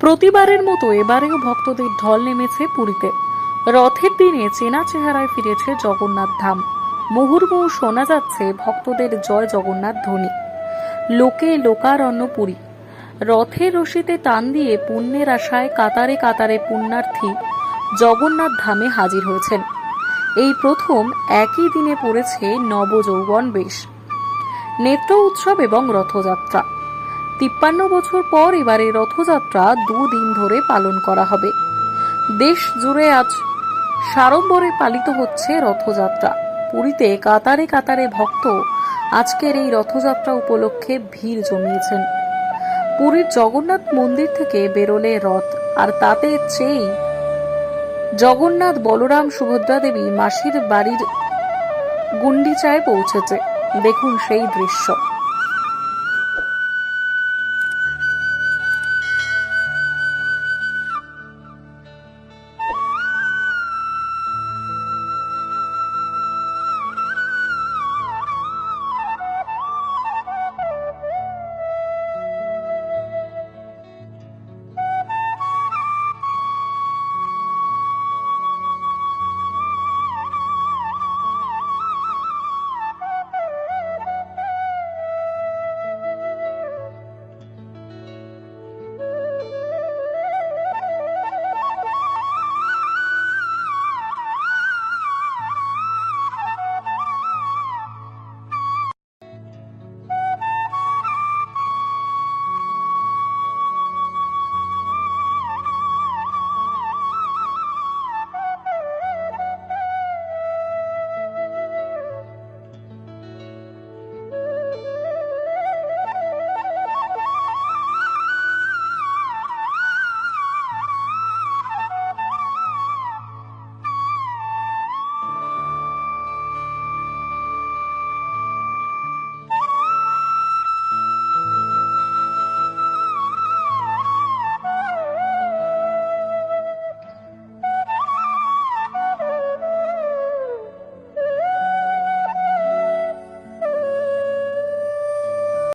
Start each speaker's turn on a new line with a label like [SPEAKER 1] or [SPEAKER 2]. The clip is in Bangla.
[SPEAKER 1] প্রতিবারের মতো এবারেও ভক্তদের ঢল নেমেছে পুরীতে। রথের দিনে চেনা চেহারায় ফিরেছে জগন্নাথ ধাম। মুহুর্মুহু শোনা যাচ্ছে ভক্তদের জয় জগন্নাথ ধ্বনি। লোকে লোকারণ্য পুরী। রথের রশিতে টান দিয়ে পুণ্যের আশায় কাতারে কাতারে পুণ্যার্থী জগন্নাথ ধামে হাজির হয়েছেন। এই প্রথম একই দিনে পড়েছে নবযৌবন বেশ। নেত্র উৎসব এবং রথযাত্রা। তিপ্পান্ন বছর পর এবারে রথযাত্রা দুদিন ধরে পালন করা হবে। দেশ জুড়ে আজ সাড়ম্বরে পালিত হচ্ছে রথযাত্রা। পুরীতে কাতারে কাতারে ভক্ত আজকের এই রথযাত্রা উপলক্ষে ভিড় জমিয়েছেন। পুরীর জগন্নাথ মন্দির থেকে বেরোলে রথ, আর তাতে চেয়েই জগন্নাথ বলরাম সুভদ্রা দেবী মাসির বাড়ির গুন্ডিচায় পৌঁছেছে। দেখুন সেই দৃশ্য।